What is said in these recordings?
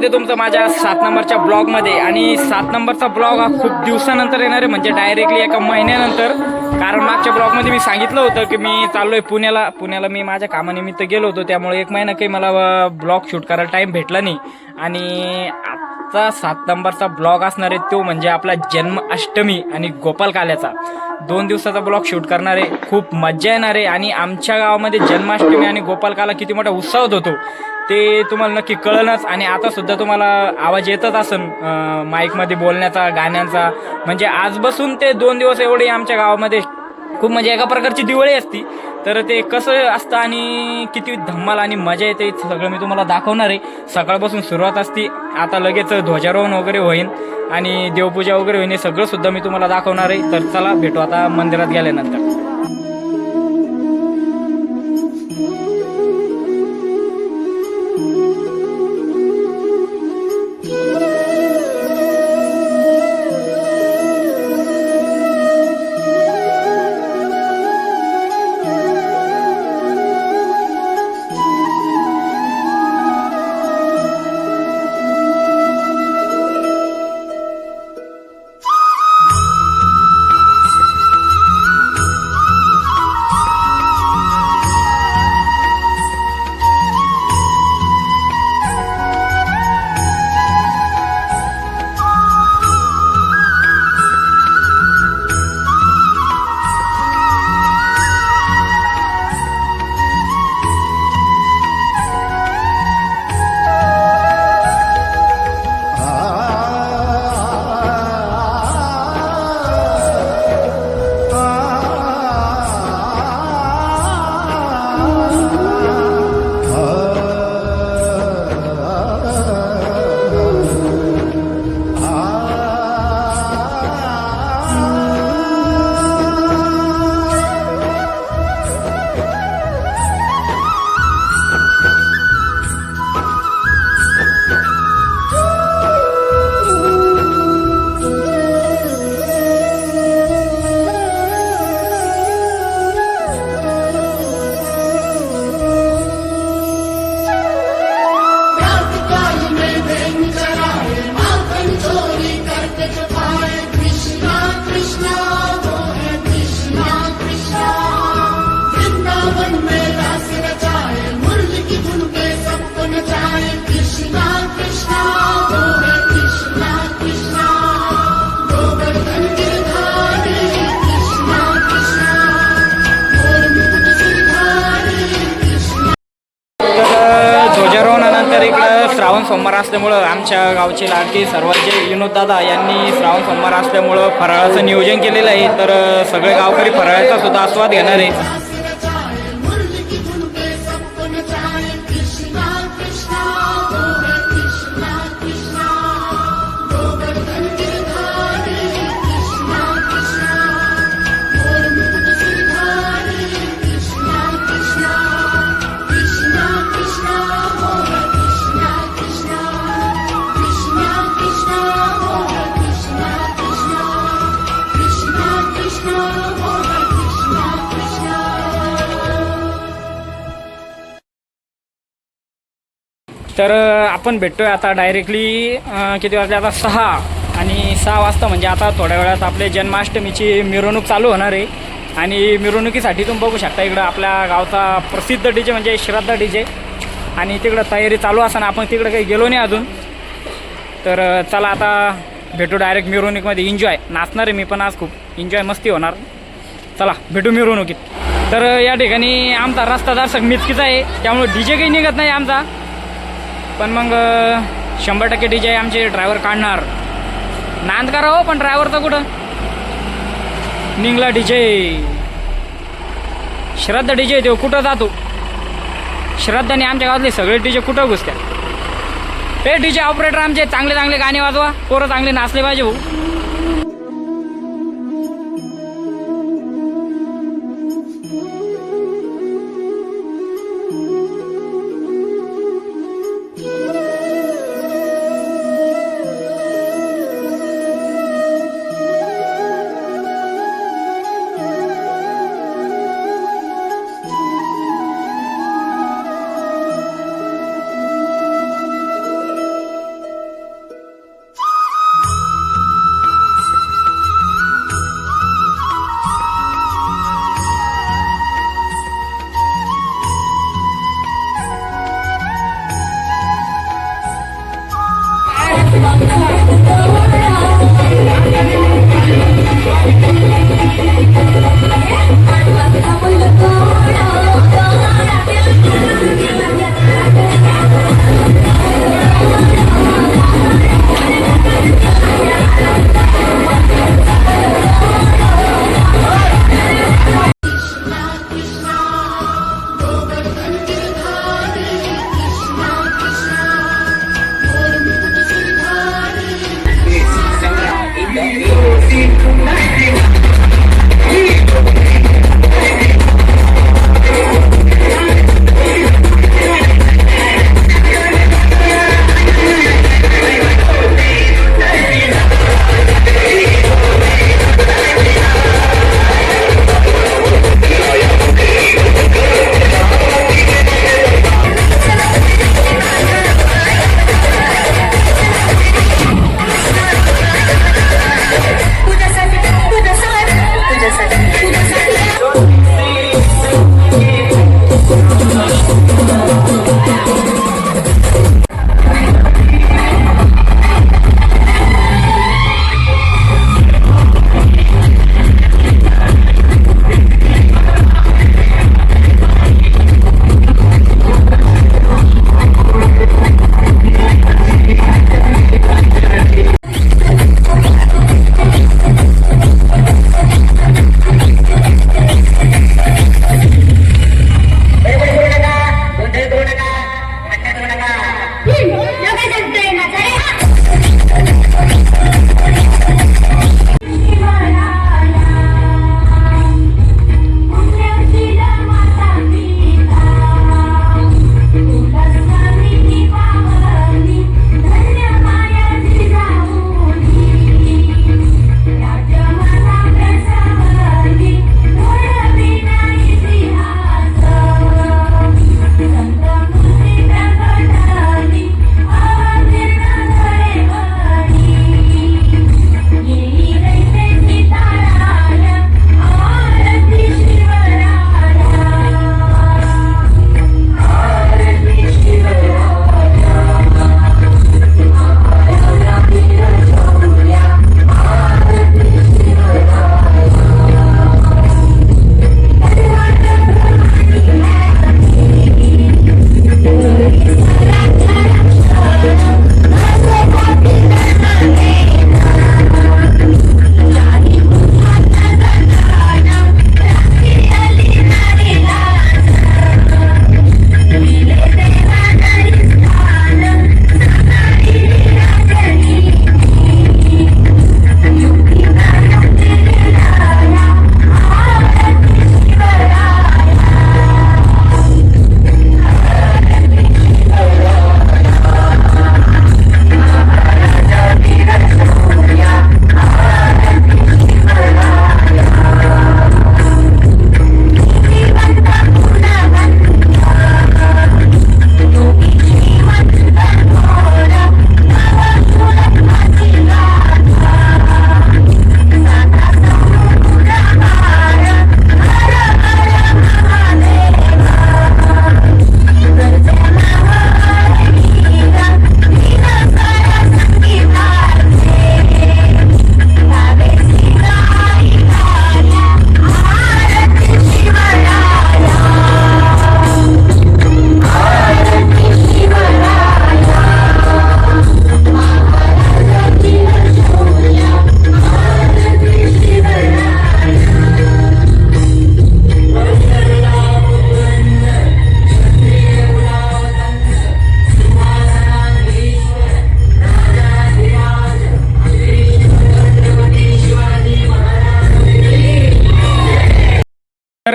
स्वागत आहे तुमचं माझ्या सात नंबरच्या ब्लॉगमध्ये आणि सात नंबरचा ब्लॉग हा खूप दिवसानंतर येणार आहे म्हणजे डायरेक्टली एका महिन्यानंतर. कारण मागच्या ब्लॉगमध्ये मी सांगितलं होतं की मी चाललो आहे पुण्याला. पुण्याला मी माझ्या कामानिमित्त गेलो होतो त्यामुळे एक महिना काही मला ब्लॉग शूट करायला टाईम भेटला नाही. आणि आजचा सात नंबरचा ब्लॉग असणार आहे तो म्हणजे आपला जन्माष्टमी आणि गोपाल काल्याचा दोन दिवसाचा ब्लॉग शूट करणार आहे खूप मज्जा येणार आहे आणि आमच्या गावामध्ये जन्माष्टमी आणि गोपालकाला किती मोठा उत्साह होतो ते तुम्हाला नक्की कळलंच आणि आता सुद्धा तुम्हाला आवाज येतच असन माईकमध्ये बोलण्याचा गाण्यांचा. म्हणजे आज बसून ते दोन दिवस एवढे आमच्या गावामध्ये खूप म्हणजे एका प्रकारची दिवाळी असती. तर ते कसं असतं आणि किती धम्माल आणि मजा येते सगळं मी तुम्हाला दाखवणार आहे. सकाळपासून सुरुवात असते आता लगेच ध्वजारोहण वगैरे होईन आणि देवपूजा वगैरे होईन हे सगळं सुद्धा मी तुम्हाला दाखवणार आहे. तर चला भेटू आता मंदिरात गेल्यानंतर. असल्यामुळं आमच्या गावचे लाडके सर्वांचे विनोददादा यांनी श्रावण सोमवार असल्यामुळं फराळाचं नियोजन केलेलं आहे. तर सगळे गावकरी फराळाचा सुद्धा आस्वाद घेणार आहे. तर आपण भेटतो आहे आता डायरेक्टली किती वाजले? आता सहा आणि सहा वाजता म्हणजे आता थोड्या वेळात आपले जन्माष्टमीची मिरवणूक चालू होणार आहे. आणि मिरवणुकीसाठी तुम्ही बघू शकता इकडं आपल्या गावचा प्रसिद्ध डी जे म्हणजे श्रद्धा डी जे आणि तिकडं तयारी चालू असताना आपण तिकडं काही गेलो नाही अजून. तर चला आता भेटू डायरेक्ट मिरवणुकीमध्ये. एन्जॉय नाचणार आहे मी पण आज खूप. एन्जॉय मस्ती होणार. चला भेटू मिरवणुकीत. तर या ठिकाणी आमचा रस्ता दर्शक मिचकीचा आहे. त्यामुळे डी जे काही निघत नाही आमचा. पण मग शंभर टक्के डी जे आमचे ड्रायव्हर काढणार. नांद करा हो पण तर कुठं? निघला डी जे श्रद्धा डी जे देव कुठं जातो? श्रद्धाने आमच्या गावातले सगळे डी जे कुठं घुसत्या हे डी जे ऑपरेटर आमचे चांगले चांगले गाणे वाजवा पोरं चांगले नाचले पाहिजे भाऊ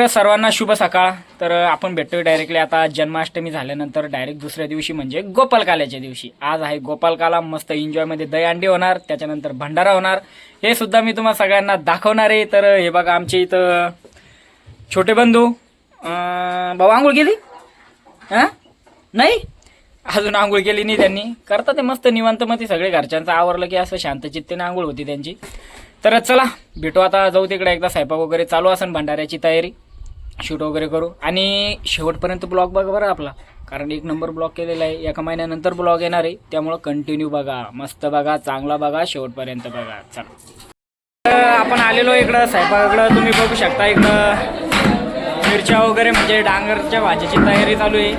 तर सर्वांना शुभ सकाळ. तर आपण भेटतोय डायरेक्टली आता जन्माष्टमी झाल्यानंतर डायरेक्ट दुसऱ्या दिवशी म्हणजे गोपालकाल्याच्या दिवशी. आज आहे गोपालकाला मस्त एन्जॉयमध्ये दहीहंडी होणार त्याच्यानंतर भंडारा होणार. हे सुद्धा मी तुम्हाला सगळ्यांना दाखवणार आहे. तर हे बघा आमच्या इथं छोटे बंधू. भाऊ आंघोळ केली? हां नाही? अजून आंघोळ केली नाही त्यांनी. करता ते मस्त निवांत मध्ये सगळे घरच्यांचं. आवरलं की असं शांतचित्तेने आंघोळ होती त्यांची. तर चला भेटू आता. जाऊ तिकडे एकदा स्वयंपाक वगैरे चालू असेल भंडाऱ्याची तयारी. शूट वगैरे करू. आणि शेवटपर्यंत ब्लॉग बघा बरं आपला. कारण एक नंबर ब्लॉग केलेला आहे. एका महिन्यानंतर ब्लॉग येणार आहे. त्यामुळं कंटिन्यू बघा. मस्त बघा. चांगला बघा. शेवटपर्यंत बघा. चला. आपण आलेलो इकडं. साहेबाकडं तुम्ही बघू शकता इकडं. मिरच्या वगैरे म्हणजे डांगरच्या भाजीची तयारी चालू आहे.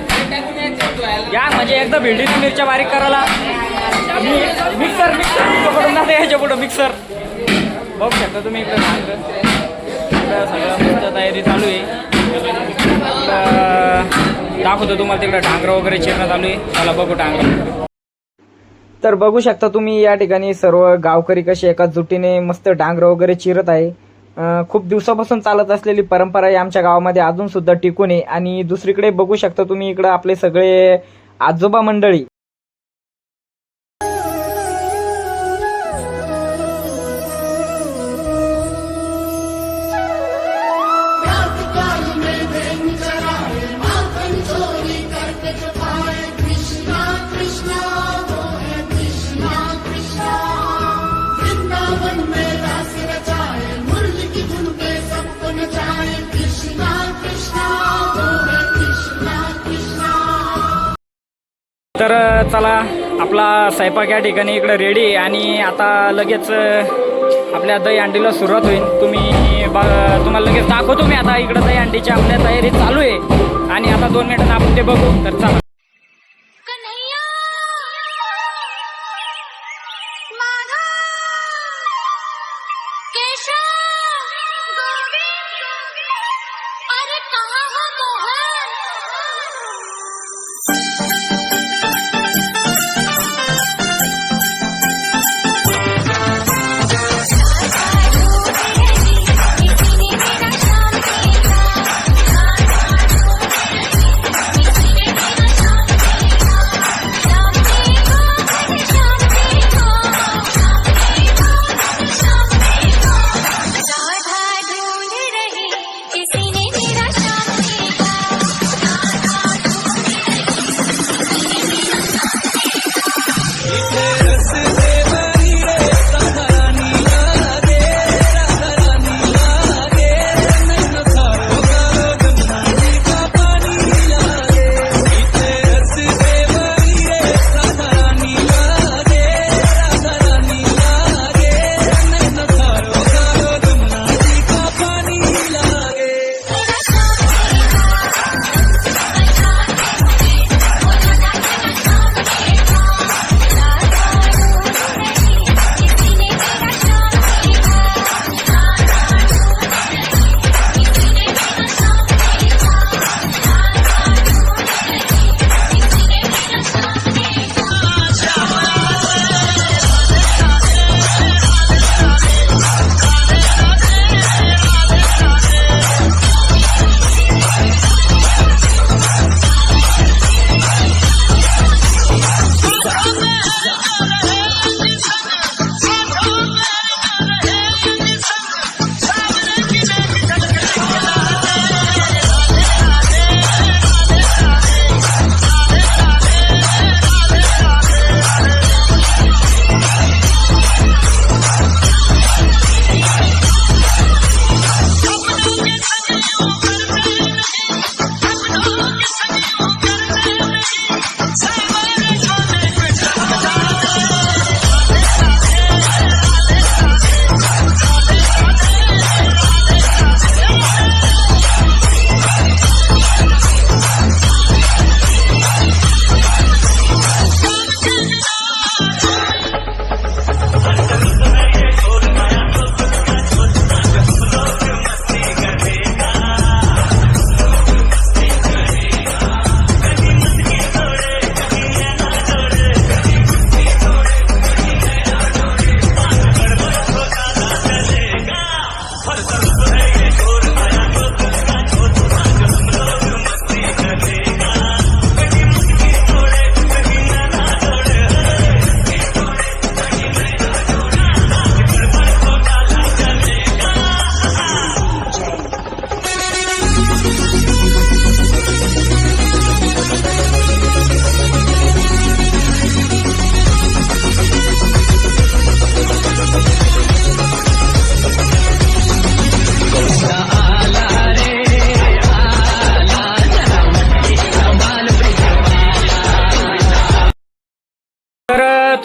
या म्हणजे एकदा भेंडीची मिरच्या बारीक करायला. मिक्सर मिक्सर पकडून पुढं मिक्सर बघू शकता तुम्ही इकडं डांगर. इकडं सगळं मस्त तयारी चालू आहे. इकडं दाखवतो तुम्हाला तिकडं डांगर वगैरे चिरणं चालू आहे. चला बघू डांगर. तर बघू शकता तुम्ही या ठिकाणी सर्व गावकरी कसे एका जुटीने मस्त डांगर वगैरे चिरत आहे. खूप दिवसापासून चालत असलेली परंपरा आहे आमच्या गावामध्ये अजून सुद्धा टिकून आहे. आणि दुसरीकडे बघू शकता तुम्ही इकडं आपले सगळे आजोबा मंडळी तर चला आपला स्वयंपाक या ठिकाणी इकडे रेडी आहे आणि आता लगेच आपल्या दही अंडीला सुरुवात होईल. तुम्ही ब- तुम्हाला लगेच दाखवतो मी आता इकडं दही अंडीची आपल्या तयारी चालू आहे. आणि आता दोन मिनिटांनी आपण ते बघू तर चला.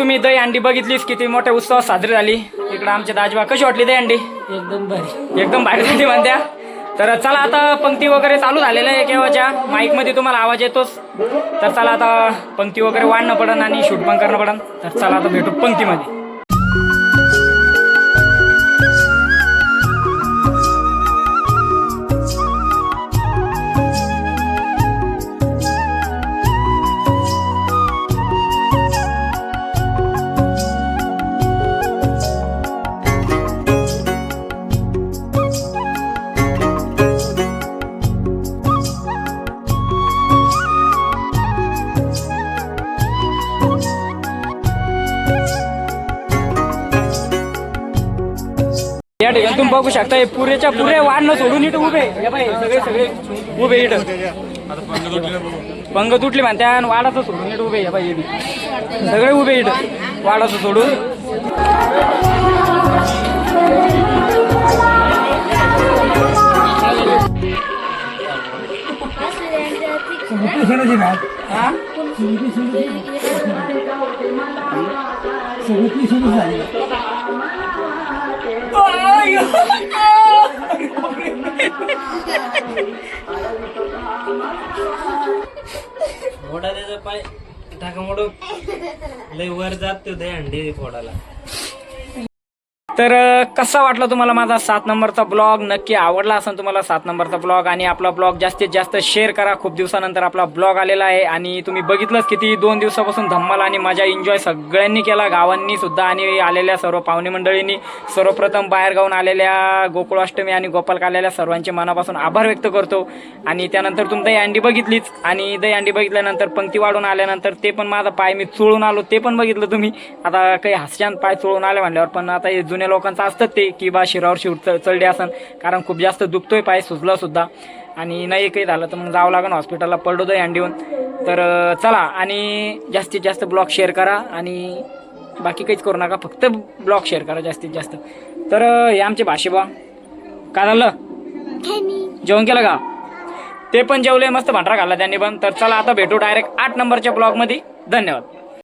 तुम्ही दही अंडी बघितलीच किती मोठ्या उत्सवात साजरी झाली? इकडं आमच्या दाजबा कशी वाटली दही अंडी? एकदम भारी. एकदम भारी झाली म्हणत्या. तर चला आता पंक्ती वगैरे चालू झालेल्या आहे केव्हाच्या? माईकमध्ये तुम्हाला आवाज येतोच. तर चला आता पंक्ती वगैरे वाढणं पडन आणि शूट पण करणं पडन. तर चला आता भेटू पंक्तीमध्ये. या ठिकाणी तुम्ही बघू शकता हे पुरेच्या पुरे वाढणं सोडून इथं उभे हे बाई, सगळे सगळे उभे इथं. पंग तुटले म्हणते आणि वाडाचं सोडून इथं उभे या बाई, हे बी. सगळे उभे इथं. वाडाचं सोडून. मोठा त्याचा पाय टाका मोडून. लय वर जात तो दही अंडी फोडाला तर कसा वाटला तुम्हाला माझा सात नंबरचा ब्लॉग? नक्की आवडला असेल तुम्हाला सात नंबरचा ब्लॉग? आणि आपला ब्लॉग जास्तीत जास्त शेअर करा. खूप दिवसानंतर आपला ब्लॉग आलेला आहे आणि तुम्ही बघितलंच किती दोन दिवसापासून धम्माल आणि मजा एन्जॉय सगळ्यांनी केला. गावांनी सुद्धा आणि आलेल्या सर्व पाहुणे मंडळींनी. सर्वप्रथम बाहेर गावून आलेल्या गोकुळाष्टमी आणि गोपालक आलेल्या सर्वांचे मनापासून आभार व्यक्त करतो. आणि त्यानंतर तुम्ही दही अंडी बघितलीच. आणि दही अंडी बघितल्यानंतर पंक्ती वाढून आल्यानंतर ते पण माझा पाय मी चोळून आलो. ते पण बघितलं तुम्ही. आता काही हास्यान पाय चोळून आले म्हणल्यावर पण आता हे जुने जुन्या लोकांचं असतं ते की बा शिरावर शिव चढले असन कारण खूप जास्त दुखतोय पाय सुजला सुद्धा. आणि नाही काही झालं तर मग जावं लागेल हॉस्पिटलला पडलो दही अंडीहून तर चला आणि जास्तीत जास्त ब्लॉग शेअर करा आणि बाकी काहीच करू नका फक्त ब्लॉग शेअर करा जास्तीत जास्त. तर हे आमचे भाषेबा काय झालं? जेवण केलं का? ते पण जेवले मस्त भांडरा घाला त्यांनी पण. तर चला आता भेटू डायरेक्ट आठ नंबरच्या ब्लॉगमध्ये. धन्यवाद.